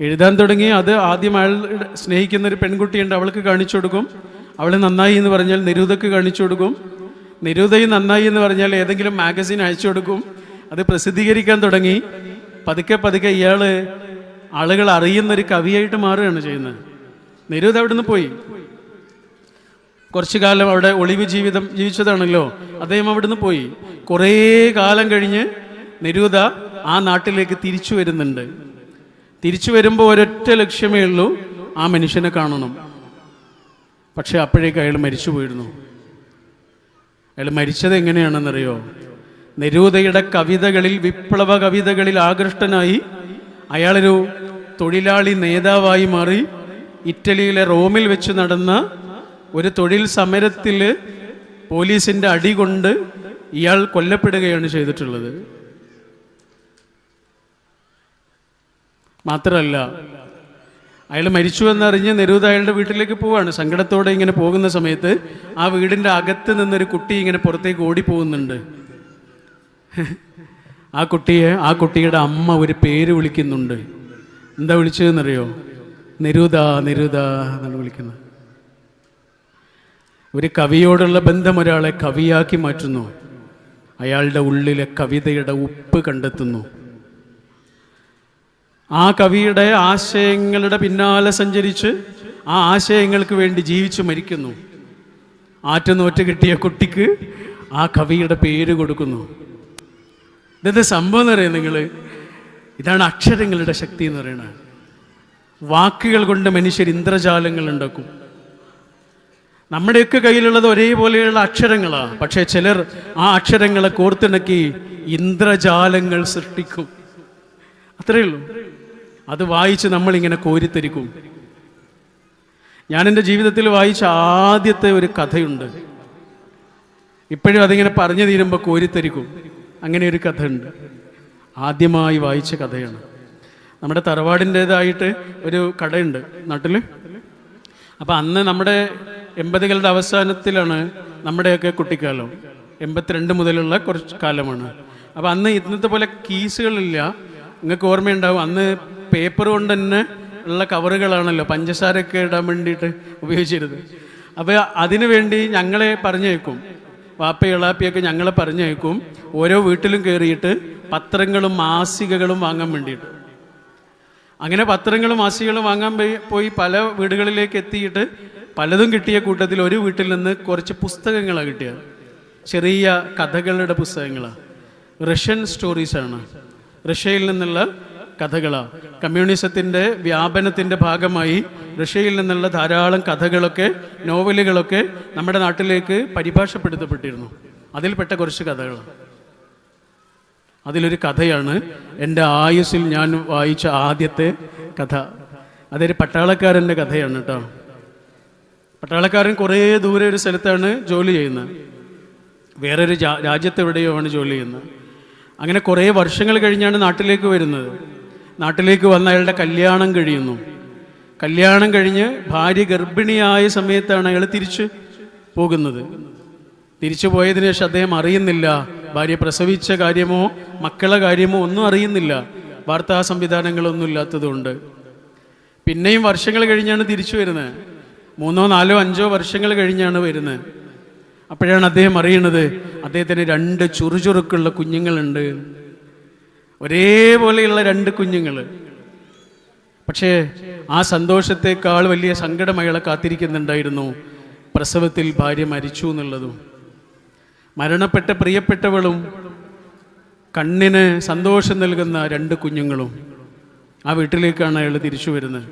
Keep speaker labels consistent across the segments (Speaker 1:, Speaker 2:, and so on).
Speaker 1: എഴുതാൻ തുടങ്ങി അത് ആദ്യം അയാൾ സ്നേഹിക്കുന്ന ഒരു പെൺകുട്ടിയുണ്ട് അവൾക്ക് കാണിച്ചു കൊടുക്കും. അവൾ നന്നായി എന്ന് പറഞ്ഞാൽ നിരൂതക്ക് കാണിച്ചു കൊടുക്കും. നിരൂതയും നന്നായി എന്ന് പറഞ്ഞാൽ ഏതെങ്കിലും മാഗസിൻ അയച്ചു കൊടുക്കും. അത് പ്രസിദ്ധീകരിക്കാൻ തുടങ്ങി. പതുക്കെ പതുക്കെ ഇയാൾ ആളുകൾ അറിയുന്ന ഒരു കവിയായിട്ട് മാറുകയാണ് ചെയ്യുന്നത്. നിരൂത അവിടുന്ന് പോയി. കുറച്ചു കാലം അവിടെ ഒളിവ് ജീവിതം ജീവിച്ചതാണല്ലോ അദ്ദേഹം അവിടുന്ന് പോയി. കുറേ കാലം കഴിഞ്ഞ് നിരൂത ആ നാട്ടിലേക്ക് തിരിച്ചു വരുന്നുണ്ട്. തിരിച്ചു വരുമ്പോൾ ഒരൊറ്റ ലക്ഷ്യമേ ഉള്ളൂ ആ മനുഷ്യനെ കാണണം. പക്ഷെ അപ്പോഴേക്ക് അയാൾ മരിച്ചു പോയിരുന്നു. അയാൾ മരിച്ചത് എങ്ങനെയാണെന്നറിയോ? നിരൂതയുടെ കവിതകളിൽ വിപ്ലവ കവിതകളിൽ ആകൃഷ്ടനായി അയാളൊരു തൊഴിലാളി നേതാവായി മാറി ഇറ്റലിയിലെ റോമിൽ വെച്ച് നടന്ന ഒരു തൊഴിൽ സമരത്തിൽ പോലീസിന്റെ അടി കൊണ്ട് ഇയാൾ കൊല്ലപ്പെടുകയാണ് ചെയ്തിട്ടുള്ളത്. മാത്രമല്ല അയാൾ മരിച്ചു എന്നറിഞ്ഞ് നിരൂത് അയാളുടെ വീട്ടിലേക്ക് പോവാണ്. സങ്കടത്തോടെ ഇങ്ങനെ പോകുന്ന സമയത്ത് ആ വീടിന്റെ അകത്ത് നിന്നൊരു കുട്ടി ഇങ്ങനെ പുറത്തേക്ക് ഓടിപ്പോകുന്നുണ്ട്. ആ കുട്ടിയെ ആ കുട്ടിയുടെ അമ്മ ഒരു പേര് വിളിക്കുന്നുണ്ട്. എന്താ വിളിച്ചതെന്നറിയോ? നിരുത നിരുത എന്നാണ് വിളിക്കുന്നത്. ഒരു കവിയോടുള്ള ബന്ധം ഒരാളെ കവിയാക്കി മാറ്റുന്നു. അയാളുടെ ഉള്ളിലെ കവിതയുടെ ഉപ്പ് കണ്ടെത്തുന്നു. ആ കവിയുടെ ആശയങ്ങളുടെ പിന്നാലെ സഞ്ചരിച്ച് ആ ആശയങ്ങൾക്ക് വേണ്ടി ജീവിച്ചു മരിക്കുന്നു. ആറ്റുനോറ്റ് കിട്ടിയ കുട്ടിക്ക് ആ കവിയുടെ പേര് കൊടുക്കുന്നു. ഇതെന്ത് സംഭവം എന്ന് പറയുന്നത് നിങ്ങൾ ഇതാണ് അക്ഷരങ്ങളുടെ ശക്തി എന്ന് പറയുന്നത്. വാക്കുകൾ കൊണ്ട് മനുഷ്യർ ഇന്ദ്രജാലങ്ങൾ ഉണ്ടാക്കും. നമ്മുടെയൊക്കെ കയ്യിലുള്ളത് ഒരേപോലെയുള്ള അക്ഷരങ്ങളാണ്. പക്ഷേ ചിലർ ആ അക്ഷരങ്ങളെ കോർത്തിണക്കി ഇന്ദ്രജാലങ്ങൾ സൃഷ്ടിക്കും. അത്രയേ ഉള്ളൂ. അത് വായിച്ച് നമ്മളിങ്ങനെ കോരിത്തരിക്കും. ഞാൻ എന്റെ ജീവിതത്തിൽ വായിച്ച ആദ്യത്തെ ഒരു കഥയുണ്ട്. ഇപ്പോഴും അതിങ്ങനെ പറഞ്ഞു തീരുമ്പോൾ കോരിത്തരിക്കും. അങ്ങനെ ഒരു കഥയുണ്ട്. ആദ്യമായി വായിച്ച കഥയാണ്. നമ്മുടെ തറവാടിന്റേതായിട്ട് ഒരു കടയുണ്ട് നാട്ടിൽ അപ്പം അന്ന് നമ്മുടെ എൺപതുകളുടെ അവസാനത്തിലാണ് നമ്മുടെയൊക്കെ കുട്ടിക്കാലം. എൺപത്തിരണ്ട് മുതലുള്ള കുറച്ച് കാലമാണ്. അപ്പം അന്ന് ഇന്നത്തെ പോലെ കീസുകളില്ല. നിങ്ങൾക്ക് ഓർമ്മയുണ്ടാവും അന്ന് പേപ്പർ കൊണ്ട് തന്നെ ഉള്ള കവറുകളാണല്ലോ. പഞ്ചസാരയൊക്കെ ഇടാൻ വേണ്ടിയിട്ട് ഉപയോഗിച്ചിരുന്നത്. അപ്പോൾ അതിനു വേണ്ടി ഞങ്ങളെ പറഞ്ഞേക്കും വാപ്പ ഇളാപ്പിയൊക്കെ ഞങ്ങളെ പറഞ്ഞേക്കും ഓരോ വീട്ടിലും കയറിയിട്ട് പത്രങ്ങളും മാസികകളും വാങ്ങാൻ വേണ്ടിയിട്ട്. അങ്ങനെ പത്രങ്ങളും മാസികകളും വാങ്ങാൻ പോയി- പോയി പല വീടുകളിലേക്ക് എത്തിയിട്ട് പലതും കിട്ടിയ കൂട്ടത്തിൽ ഒരു വീട്ടിൽ നിന്ന് കുറച്ച് പുസ്തകങ്ങളാണ് കിട്ടിയത്. ചെറിയ കഥകളുടെ പുസ്തകങ്ങളാണ് റഷ്യൻ സ്റ്റോറീസാണ്. റഷ്യയിൽ നിന്നുള്ള കഥകളാണ് കമ്മ്യൂണിസത്തിന്റെ വ്യാപനത്തിന്റെ ഭാഗമായി റഷ്യയിൽ നിന്നുള്ള ധാരാളം കഥകളൊക്കെ നോവലുകളൊക്കെ നമ്മുടെ നാട്ടിലേക്ക് പരിഭാഷപ്പെടുത്തപ്പെട്ടിരുന്നു. അതിൽപ്പെട്ട കുറച്ച് കഥകളാണ് അതിലൊരു കഥയാണ് എന്റെ ആയുസ്സിൽ ഞാൻ വായിച്ച ആദ്യത്തെ കഥ. അതൊരു പട്ടാളക്കാരന്റെ കഥയാണ് കേട്ടോ. പട്ടാളക്കാരൻ കുറേ ദൂരെ ഒരു സ്ഥലത്താണ് ജോലി ചെയ്യുന്നത്. വേറൊരു രാജ്യത്തെവിടെയോ ആണ് ജോലി ചെയ്യുന്നത്. അങ്ങനെ കുറേ വർഷങ്ങൾ കഴിഞ്ഞാണ് നാട്ടിലേക്ക് വരുന്നത്. നാട്ടിലേക്ക് വന്ന അയാളുടെ കല്യാണം കഴിയുന്നു. കല്യാണം കഴിഞ്ഞ് ഭാര്യ ഗർഭിണിയായ സമയത്താണ് അയാൾ തിരിച്ച് പോകുന്നത്. തിരിച്ചു പോയതിനു ശേഷം അദ്ദേഹം അറിയുന്നില്ല. ഭാര്യ പ്രസവിച്ച കാര്യമോ മക്കളെ കാര്യമോ ഒന്നും അറിയുന്നില്ല. വാർത്താ സംവിധാനങ്ങളൊന്നും ഇല്ലാത്തതുകൊണ്ട്. പിന്നെയും വർഷങ്ങൾ കഴിഞ്ഞാണ് തിരിച്ചു വരുന്നത്. മൂന്നോ നാലോ അഞ്ചോ വർഷങ്ങൾ കഴിഞ്ഞാണ് വരുന്നത്. അപ്പോഴാണ് അദ്ദേഹം അറിയുന്നത് അദ്ദേഹത്തിന് രണ്ട് ചുറുചുറുക്കുള്ള കുഞ്ഞുങ്ങളുണ്ട്. ഒരേപോലെയുള്ള രണ്ട് കുഞ്ഞുങ്ങൾ പക്ഷേ ആ സന്തോഷത്തെക്കാൾ വലിയ സങ്കടം അയാളെ കാത്തിരിക്കുന്നുണ്ടായിരുന്നു. പ്രസവത്തിൽ ഭാര്യ മരിച്ചു എന്നുള്ളതും. മരണപ്പെട്ട പ്രിയപ്പെട്ടവളും കണ്ണിന് സന്തോഷം നൽകുന്ന രണ്ട് കുഞ്ഞുങ്ങളും ആ വീട്ടിലേക്കാണ് അയാൾ തിരിച്ചു വരുന്നത്.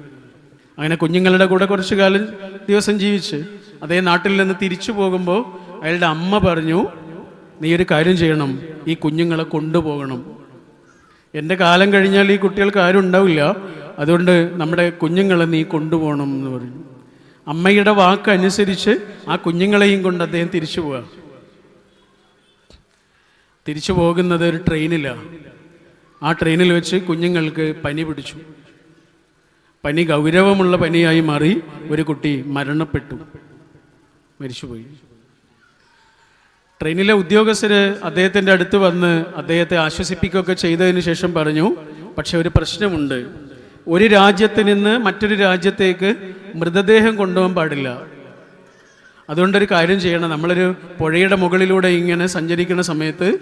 Speaker 1: അങ്ങനെ കുഞ്ഞുങ്ങളുടെ കൂടെ കുറച്ചു കാലം ദിവസം ജീവിച്ച് അതേ നാട്ടിൽ നിന്ന് തിരിച്ചു പോകുമ്പോൾ അയാളുടെ അമ്മ പറഞ്ഞു നീ ഒരു കാര്യം ചെയ്യണം. ഈ കുഞ്ഞുങ്ങളെ കൊണ്ടുപോകണം. എന്റെ കാലം കഴിഞ്ഞാൽ ഈ കുട്ടികൾക്ക് ആരും ഉണ്ടാവില്ല. അതുകൊണ്ട് നമ്മുടെ കുഞ്ഞുങ്ങളെ നീ കൊണ്ടുപോകണം എന്ന് പറഞ്ഞു. അമ്മയുടെ വാക്ക് അനുസരിച്ച് ആ കുഞ്ഞുങ്ങളെയും കൊണ്ട് അദ്ദേഹം തിരിച്ചു പോവുക തിരിച്ചു പോകുന്നത് ഒരു ട്രെയിനിലാണ് ആ ട്രെയിനിൽ വെച്ച് കുഞ്ഞുങ്ങൾക്ക് പനി പിടിച്ചു. പനി ഗൗരവമുള്ള പനിയായി മാറി ഒരു കുട്ടി മരണപ്പെട്ടു. മരിച്ചുപോയി. ട്രെയിനിലെ ഉദ്യോഗസ്ഥര് അദ്ദേഹത്തിന്റെ അടുത്ത് വന്ന് അദ്ദേഹത്തെ ആശ്വസിപ്പിക്കുകയൊക്കെ ചെയ്തതിന് ശേഷം പറഞ്ഞു പക്ഷെ ഒരു പ്രശ്നമുണ്ട്. ഒരു രാജ്യത്ത് നിന്ന് മറ്റൊരു രാജ്യത്തേക്ക് മൃതദേഹം കൊണ്ടുപോകാൻ പാടില്ല. അതുകൊണ്ടൊരു കാര്യം ചെയ്യണം. നമ്മളൊരു പുഴയുടെ മുകളിലൂടെ ഇങ്ങനെ സഞ്ചരിക്കുന്ന സമയത്ത്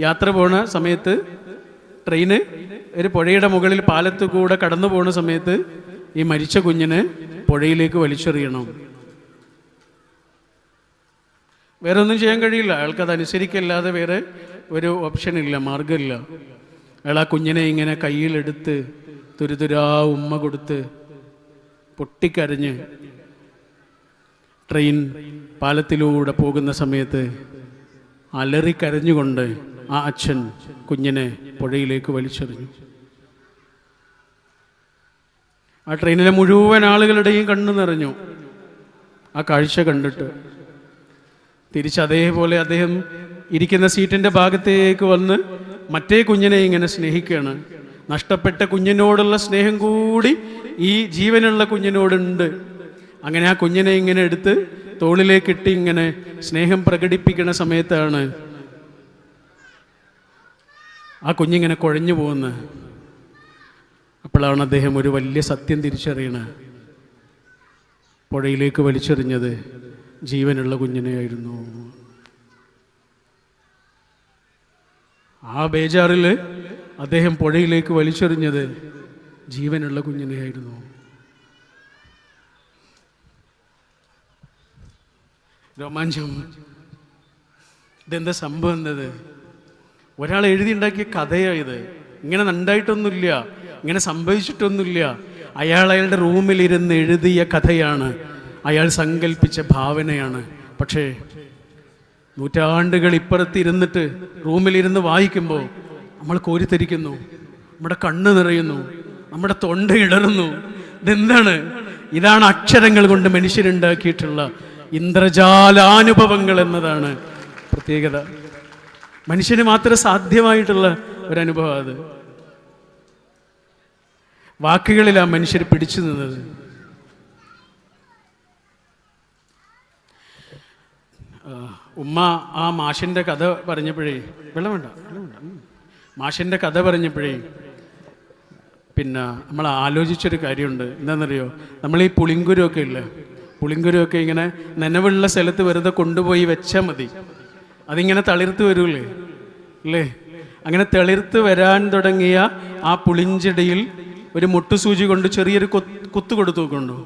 Speaker 1: യാത്ര പോണ സമയത്ത് ട്രെയിന് ഒരു പുഴയുടെ മുകളിൽ പാലത്ത് കൂടെ കടന്നു പോകുന്ന സമയത്ത് ഈ മരിച്ച കുഞ്ഞിനെ പുഴയിലേക്ക് വലിച്ചെറിയണം. വേറെ ഒന്നും ചെയ്യാൻ കഴിയില്ല. അയാൾക്ക് അത് അനുസരിക്കല്ലാതെ വേറെ ഒരു ഓപ്ഷൻ ഇല്ല മാർഗമില്ല അയാൾ ആ കുഞ്ഞിനെ ഇങ്ങനെ കയ്യിലെടുത്ത് തുരുതുരാ ഉമ്മ കൊടുത്ത് പൊട്ടിക്കരഞ്ഞ് ട്രെയിൻ പാലത്തിലൂടെ പോകുന്ന സമയത്ത് അലറിക്കരഞ്ഞുകൊണ്ട് ആ അച്ഛൻ കുഞ്ഞിനെ പുഴയിലേക്ക് വലിച്ചെറിഞ്ഞു. ആ ട്രെയിനിലെ മുഴുവൻ ആളുകളുടെയും കണ്ണു നിറഞ്ഞു. ആ കാഴ്ച കണ്ടിട്ട് തിരിച്ച് അതേപോലെ അദ്ദേഹം ഇരിക്കുന്ന സീറ്റിന്റെ ഭാഗത്തേക്ക് വന്ന് മറ്റേ കുഞ്ഞിനെ ഇങ്ങനെ സ്നേഹിക്കുകയാണ്. നഷ്ടപ്പെട്ട കുഞ്ഞിനോടുള്ള സ്നേഹം കൂടി ഈ ജീവനുള്ള കുഞ്ഞിനോടുണ്ട്. അങ്ങനെ ആ കുഞ്ഞിനെ ഇങ്ങനെ എടുത്ത് തോളിലേക്ക് ഇട്ടി ഇങ്ങനെ സ്നേഹം പ്രകടിപ്പിക്കുന്ന സമയത്താണ് ആ കുഞ്ഞിങ്ങനെ കുഴഞ്ഞു പോകുന്നത്. അപ്പോഴാണ് അദ്ദേഹം ഒരു വലിയ സത്യം തിരിച്ചറിയണത്. പുഴയിലേക്ക് വലിച്ചെറിഞ്ഞത്. ജീവനുള്ള കുഞ്ഞിനെയായിരുന്നു ആ ബേജാറിൽ അദ്ദേഹം പുഴയിലേക്ക് വലിച്ചെറിഞ്ഞത് ജീവനുള്ള കുഞ്ഞിനെയായിരുന്നു രോമാഞ്ചം. ഇതെന്താ സംഭവം എന്നത്? ഒരാൾ എഴുതിയുണ്ടാക്കിയ കഥയായത് ഇങ്ങനെ ഉണ്ടായിട്ടൊന്നുമില്ല ഇങ്ങനെ സംഭവിച്ചിട്ടൊന്നുമില്ല. അയാൾ അയാളുടെ റൂമിലിരുന്ന് എഴുതിയ കഥയാണ് അയാൾ സങ്കല്പിച്ച ഭാവനയാണ്. പക്ഷേ നൂറ്റാണ്ടുകൾ ഇപ്പുറത്ത് ഇരുന്നിട്ട് റൂമിലിരുന്ന് വായിക്കുമ്പോൾ നമ്മൾ കോരിത്തരിക്കുന്നു. നമ്മുടെ കണ്ണ് നിറയുന്നു. നമ്മുടെ തൊണ്ട ഇടറുന്നു ഇതെന്താണ്? ഇതാണ് അക്ഷരങ്ങൾ കൊണ്ട് മനുഷ്യരുണ്ടാക്കിയിട്ടുള്ള ഇന്ദ്രജാലാനുഭവങ്ങൾ എന്നതാണ് പ്രത്യേകത. മനുഷ്യന് മാത്രം സാധ്യമായിട്ടുള്ള ഒരനുഭവം അത്. വാക്കുകളിലാണ് മനുഷ്യർ പിടിച്ചു നിന്നത്. ഉമ്മ ആ മാഷിന്റെ കഥ പറഞ്ഞപ്പോഴേ വെള്ളമുണ്ട? വേണ്ട വെള്ളം വേണ്ട ഉം. മാഷിന്റെ കഥ പറഞ്ഞപ്പോഴേ പിന്നെ നമ്മൾ ആലോചിച്ചൊരു കാര്യമുണ്ട്. എന്താണെന്നറിയോ? നമ്മൾ ഈ പുളിങ്കുരുവൊക്കെ ഇല്ലേ? പുളിങ്കുരുവൊക്കെ ഇങ്ങനെ നനവുള്ള സ്ഥലത്ത് വെറുതെ കൊണ്ടുപോയി വെച്ചാൽ മതി. അതിങ്ങനെ തളിർത്ത് വരൂലേ? അല്ലേ അങ്ങനെ തെളിർത്ത് വരാൻ തുടങ്ങിയ ആ പുളിഞ്ചെടിയിൽ ഒരു മുട്ടുസൂചി കൊണ്ട് ചെറിയൊരു കുത്തു കൊടുത്തു കൊണ്ടു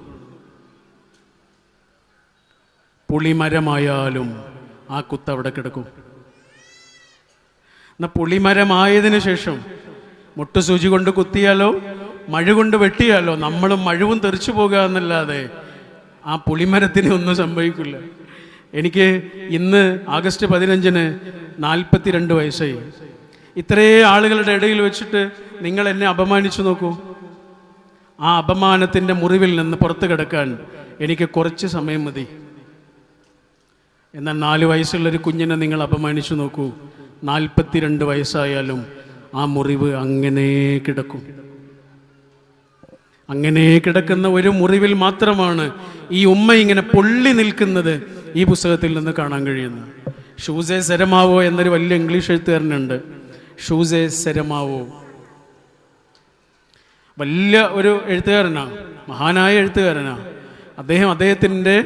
Speaker 1: പുളിമരമായാലും ആ കുത്ത് അവിടെ കിടക്കും. എന്നാ പുളിമരമായതിന് ശേഷം മുട്ട് സൂചി കൊണ്ട് കുത്തിയാലോ മഴ കൊണ്ട് വെട്ടിയാലോ നമ്മളും മഴവും തെറിച്ചു പോകുക എന്നല്ലാതെ ആ പുളിമരത്തിന് ഒന്നും സംഭവിക്കില്ല. എനിക്ക് ഇന്ന് ആഗസ്റ്റ് പതിനഞ്ചിന് നാൽപ്പത്തിരണ്ട് വയസ്സായി. ഇത്രേ ആളുകളുടെ ഇടയിൽ വെച്ചിട്ട് നിങ്ങൾ എന്നെ അപമാനിച്ചു നോക്കൂ. ആ അപമാനത്തിന്റെ മുറിവിൽ നിന്ന് പുറത്തു കിടക്കാൻ എനിക്ക് കുറച്ച് സമയം മതി. എന്നാൽ നാല് വയസ്സുള്ളൊരു കുഞ്ഞിനെ നിങ്ങൾ അപമാനിച്ചു നോക്കൂ. നാൽപ്പത്തിരണ്ട് വയസ്സായാലും ആ മുറിവ് അങ്ങനെ കിടക്കും. അങ്ങനെ കിടക്കുന്ന ഒരു മുറിവിൽ മാത്രമാണ് ഈ ഉമ്മ ഇങ്ങനെ പൊള്ളി നിൽക്കുന്നത് ഈ പുസ്തകത്തിൽ നിന്ന് കാണാൻ കഴിയുന്നത്. ഷൂസെ സെരമാവോ എന്നൊരു വലിയ ഇംഗ്ലീഷ് എഴുത്തുകാരനുണ്ട്. ഷൂസെ സെരമാവോ. വലിയ ഒരു എഴുത്തുകാരനാണ്. മഹാനായ എഴുത്തുകാരനാണ്. അദ്ദേഹം അദ്ദേഹത്തിന്റെ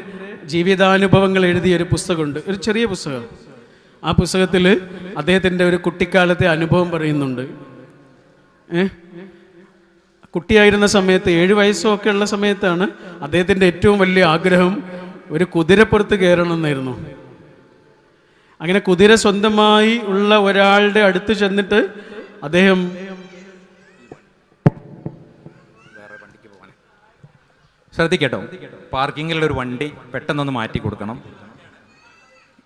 Speaker 1: ജീവിതാനുഭവങ്ങൾ എഴുതിയ ഒരു പുസ്തകമുണ്ട്. ഒരു ചെറിയ പുസ്തകം. ആ പുസ്തകത്തിൽ അദ്ദേഹത്തിന്റെ ഒരു കുട്ടിക്കാലത്തെ അനുഭവം പറയുന്നുണ്ട്. കുട്ടിയായിരുന്ന സമയത്ത് ഏഴ് വയസ്സൊക്കെ ഉള്ള സമയത്താണ് അദ്ദേഹത്തിന്റെ ഏറ്റവും വലിയ ആഗ്രഹം ഒരു കുതിരപ്പുറത്ത് കയറണം എന്നായിരുന്നു അങ്ങനെ കുതിര സ്വന്തമായി ഉള്ള ഒരാളുടെ അടുത്ത് ചെന്നിട്ട് അദ്ദേഹം
Speaker 2: ശ്രദ്ധിക്കട്ടോ. പാർക്കിങ്ങിലുള്ള ഒരു വണ്ടി പെട്ടെന്നൊന്ന് മാറ്റി കൊടുക്കണം.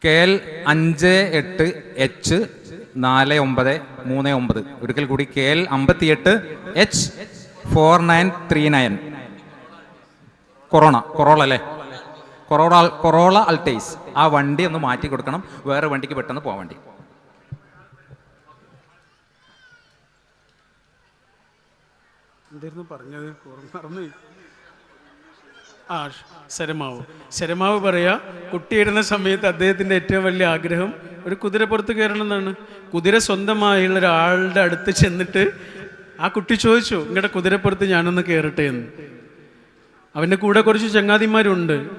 Speaker 2: കെ എൽ അഞ്ച് എട്ട് എച്ച് നാല് ഒമ്പത് മൂന്ന് ഒമ്പത്. ഒരിക്കൽ കൂടി K L അമ്പത്തിയെട്ട് H four nine three nine. Corona Corolla അല്ലേ? കൊറോള കൊറോള അൾട്ടേസ് ആ വണ്ടി ഒന്ന് മാറ്റി കൊടുക്കണം. വേറെ വണ്ടിക്ക് പെട്ടെന്ന് പോകാൻ വേണ്ടി.
Speaker 1: എന്തായിരുന്നു പറഞ്ഞത്? മറന്നു ആ ശരമാവ്. ശരമാവ് പറയാ കുട്ടിയിരുന്ന സമയത്ത് അദ്ദേഹത്തിന്റെ ഏറ്റവും വലിയ ആഗ്രഹം ഒരു കുതിരപ്പുറത്ത് കയറണം എന്നാണ് കുതിര സ്വന്തമായുള്ള ഒരാളുടെ അടുത്ത് ചെന്നിട്ട് ആ കുട്ടി ചോദിച്ചു നിങ്ങളുടെ കുതിരപ്പുറത്ത് ഞാനൊന്ന് കയറട്ടെ എന്ന്. അവന്റെ കൂടെ കുറച്ച് ചങ്ങാതിമാരുണ്ട്.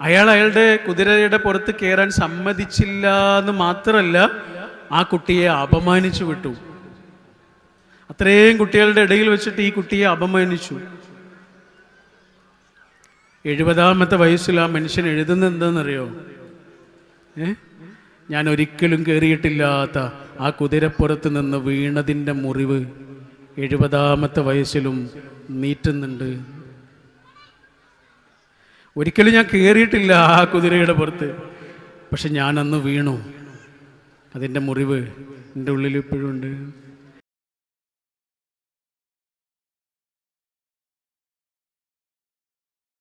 Speaker 1: അയാൾ അയാളുടെ കുതിരയുടെ പുറത്ത് കയറാൻ സമ്മതിച്ചില്ല എന്ന് മാത്രമല്ല ആ കുട്ടിയെ അപമാനിച്ചു വിട്ടു. അത്രയും കുട്ടികളുടെ ഇടയിൽ വെച്ചിട്ട് ഈ കുട്ടിയെ അപമാനിച്ചു. എഴുപതാമത്തെ വയസ്സിൽ ആ മനുഷ്യൻ എഴുതുന്നത് എന്താണെന്നറിയോ? ഏ? ഞാൻ ഒരിക്കലും കയറിയിട്ടില്ലാത്ത ആ കുതിരപ്പുറത്ത് നിന്ന് വീണതിന്റെ മുറിവ് എഴുപതാമത്തെ വയസ്സിലും നീറ്റുന്നുണ്ട്. ഒരിക്കലും ഞാൻ കയറിയിട്ടില്ല ആ കുതിരയുടെ പുറത്ത്. പക്ഷെ ഞാനന്ന് വീണു. അതിന്റെ മുറിവ് എന്റെ ഉള്ളിൽ ഇപ്പോഴും ഉണ്ട്.